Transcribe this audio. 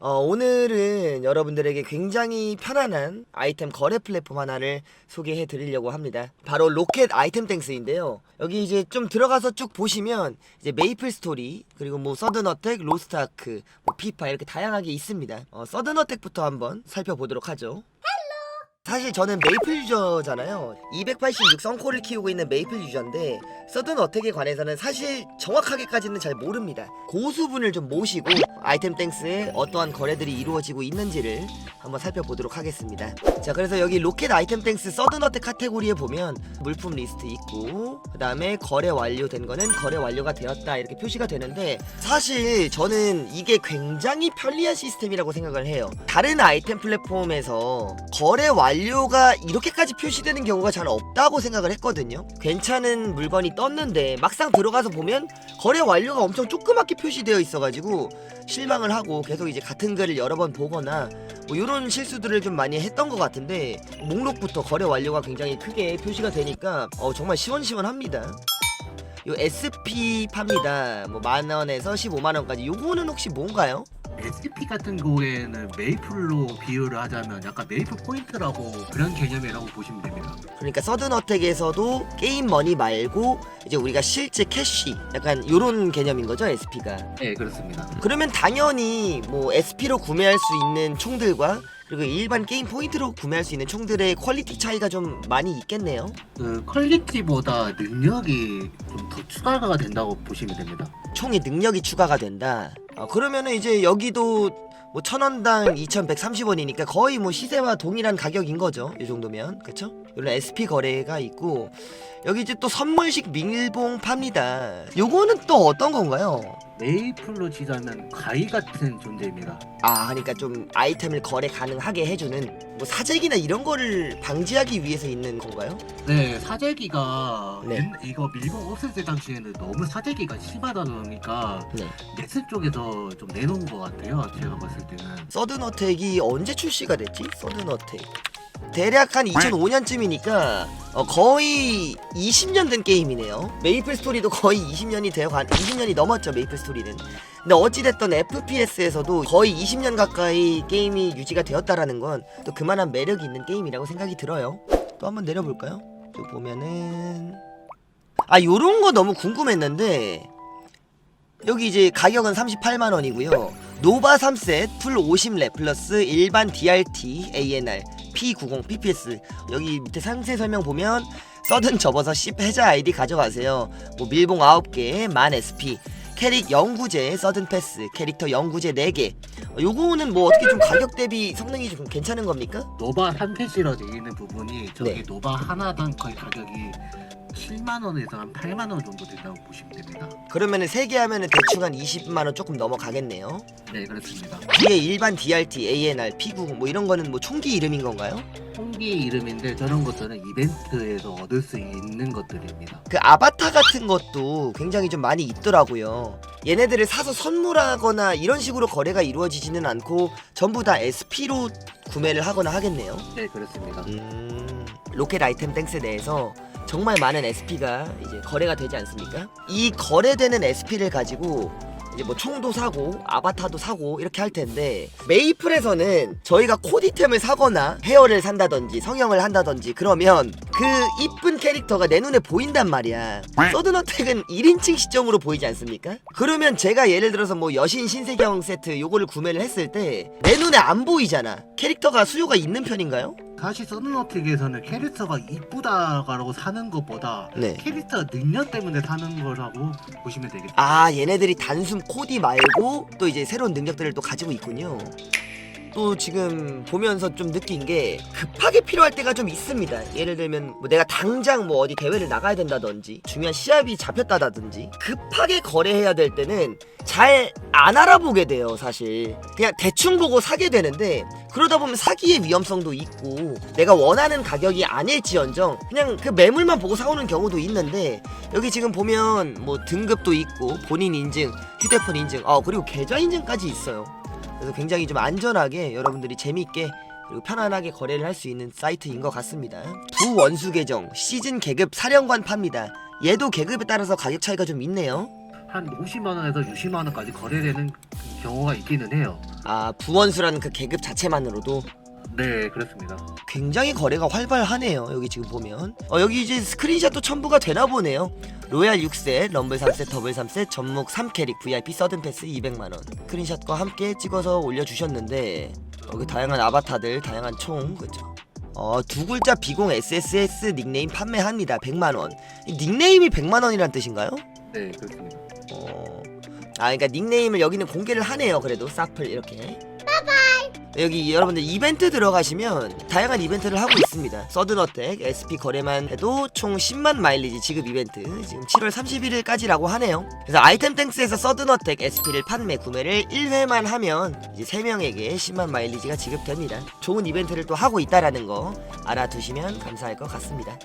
어, 오늘은 여러분들에게 굉장히 편안한 아이템 거래 플랫폼 하나를 소개해 드리려고 합니다. 바로 로켓 아이템 땡스인데요. 여기 이제 좀 들어가서 쭉 보시면 이제 메이플 스토리 그리고 뭐 서든 어택, 로스트 아크, 뭐 피파 이렇게 다양하게 있습니다. 어, 서든 어택부터 한번 살펴보도록 하죠. 사실 저는 메이플 유저잖아요. 286 썬코를 키우고 있는 메이플 유저인데 서든 어택에 관해서는 사실 정확하게까지는 잘 모릅니다. 고수분을 좀 모시고 아이템 땡스에 어떠한 거래들이 이루어지고 있는지를 한번 살펴보도록 하겠습니다. 자, 그래서 여기 로켓 아이템 땡스 서든 어택 카테고리에 보면 물품 리스트 있고 그 다음에 거래 완료된 거는 거래 완료가 되었다 이렇게 표시가 되는데 사실 저는 이게 굉장히 편리한 시스템이라고 생각을 해요. 다른 아이템 플랫폼에서 거래 완료 가 이렇게까지 표시되는 경우가 잘 없다고 생각을 했거든요. 괜찮은 물건이 떴는데 막상 들어가서 보면 거래 완료가 엄청 조그맣게 표시되어 있어가지고 실망을 하고 계속 이제 같은 글을 여러 번 보거나 뭐 이런 실수들을 좀 많이 했던 것 같은데 목록부터 거래 완료가 굉장히 크게 표시가 되니까 어, 정말 시원시원합니다. 요 SP 팝니다. 뭐 만 원에서 15만 원까지. 요거는 혹시 뭔가요? SP 같은 경우에는 메이플로 비유를 하자면 약간 메이플 포인트라고 그런 개념이라고 보시면 됩니다. 그러니까 서든 어택에서도 게임 머니 말고 이제 우리가 실제 캐시 약간 요런 개념인 거죠, SP가. 네 그렇습니다. 그러면 당연히 뭐 SP로 구매할 수 있는 총들과 그리고 일반 게임 포인트로 구매할 수 있는 총들의 퀄리티 차이가 좀 많이 있겠네요. 그 퀄리티보다 능력이 좀 더 추가가 된다고 보시면 됩니다. 총의 능력이 추가가 된다. 어, 그러면은 이제 여기도 뭐 천원당 2,130원이니까 거의 뭐 시세와 동일한 가격인 거죠. 이 정도면 그쵸? 이런 SP 거래가 있고 여기 이제 또 선물식 밀봉 팝니다. 요거는 또 어떤 건가요? 메이플로 치자면 가위 같은 존재입니다. 아, 그러니까 좀 아이템을 거래 가능하게 해주는 뭐 사재기나 이런 거를 방지하기 위해서 있는 건가요? 네 사재기가 네. 옛- 이거 밀봉 없었을 당시에는 너무 사재기가 심하다 보니까 네. 넥슨 쪽에서 좀 내놓은 것 같아요. 제가 봤을 때는. 서든 어택이 언제 출시가 됐지? 서든 어택. 대략 한 2005년쯤이니까 어, 거의 20년 된 게임이네요. 메이플 스토리도 거의 20년이 되어 간 20년이 넘었죠 메이플 스토리는. 근데 어찌 됐던 FPS에서도 거의 20년 가까이 게임이 유지가 되었다라는 건 또 그만한 매력이 있는 게임이라고 생각이 들어요. 또 한번 내려볼까요? 또 보면은 아 요런 거 너무 궁금했는데 여기 이제 가격은 38만 원이고요. 노바 3셋 풀 50렙 플러스 일반 DRT ANR P90 PPS 여기 밑에 상세 설명 보면 서든 접어서 10 해자 아이디 가져가세요. 뭐 밀봉 9개 만 SP 캐릭 영구제 서든 패스 캐릭터 영구제 4개 어, 요거는 뭐 어떻게 좀 가격 대비 성능이 좀 괜찮은 겁니까? 노바 3패시로 되어 있는 부분이 저기 네. 노바 하나당 거의 가격이 7만 원에서 한 8만 원 정도 된다고 보시면 됩니다. 그러면은 3개 하면은 대충 한 20만 원 조금 넘어가겠네요. 네 그렇습니다. 뒤에 일반 DRT ANR P90 뭐 이런 거는 뭐 총기 이름인 건가요? 홍기 이름인데 저런 것들은 이벤트에서 얻을 수 있는 것들입니다. 그 아바타 같은 것도 굉장히 좀 많이 있더라고요. 얘네들을 사서 선물하거나 이런 식으로 거래가 이루어지지는 않고 전부 다 SP로 구매를 하거나 하겠네요. 네 그렇습니다. 음, 로켓 아이템 땡스 내에서 정말 많은 SP가 이제 거래가 되지 않습니까? 이 거래되는 SP를 가지고 이제 뭐 총도 사고 아바타도 사고 이렇게 할 텐데 메이플에서는 저희가 코디템을 사거나 헤어를 산다든지 성형을 한다든지 그러면 그 이쁜 캐릭터가 내 눈에 보인단 말이야 서든어택은 1인칭 시점으로 보이지 않습니까? 그러면 제가 예를 들어서 뭐 여신 신세경 세트 요거를 구매를 했을 때 내 눈에 안 보이잖아 캐릭터가 수요가 있는 편인가요? 사실 서든어택에서는 캐릭터가 이쁘다라고 사는 것보다 네. 캐릭터 능력 때문에 사는 거라고 보시면 되겠다. 아 얘네들이 단순 코디 말고 또 이제 새로운 능력들을 또 가지고 있군요 또 지금 보면서 좀 느낀 게 급하게 필요할 때가 좀 있습니다 예를 들면 뭐 내가 당장 뭐 어디 대회를 나가야 된다든지 중요한 시합이 잡혔다든지 급하게 거래해야 될 때는 잘 안 알아보게 돼요 사실 그냥 대충 보고 사게 되는데 그러다 보면 사기의 위험성도 있고 내가 원하는 가격이 아닐지언정 그냥 그 매물만 보고 사오는 경우도 있는데 여기 지금 보면 뭐 등급도 있고 본인 인증, 휴대폰 인증, 어 그리고 계좌 인증까지 있어요. 그래서 굉장히 좀 안전하게 여러분들이 재밌게 그리고 편안하게 거래를 할 수 있는 사이트인 것 같습니다. 부원수 계정 시즌 계급 사령관 팝니다. 얘도 계급에 따라서 가격 차이가 좀 있네요. 한 50만 원에서 60만 원까지 거래되는 경우가 있기는 해요. 아 부원수라는 그 계급 자체만으로도 네, 그렇습니다. 굉장히 거래가 활발하네요. 여기 지금 보면 어, 여기 이제 스크린샷도 첨부가 되나 보네요. 로얄 6셋, 럼블 3셋, 더블 3셋, 전묵 3캐릭, VIP 서든 패스 200만 원 스크린샷과 함께 찍어서 올려주셨는데 여기 다양한 아바타들, 다양한 총 그죠? 어, 두 글자 비공 SSS 닉네임 판매합니다. 100만 원 이 닉네임이 100만 원이란 뜻인가요? 네, 그렇습니다. 어... 아 그러니까 닉네임을 여기는 공개를 하네요 그래도. 사플 이렇게. 여기 여러분들 이벤트 들어가시면 다양한 이벤트를 하고 있습니다. 서든어택 SP 거래만 해도 총 10만 마일리지 지급 이벤트. 지금 7월 31일까지라고 하네요. 그래서 아이템 땡스에서 서든어택 SP를 판매 구매를 1회만 하면 이제 3명에게 10만 마일리지가 지급됩니다. 좋은 이벤트를 또 하고 있다라는 거 알아두시면 감사할 것 같습니다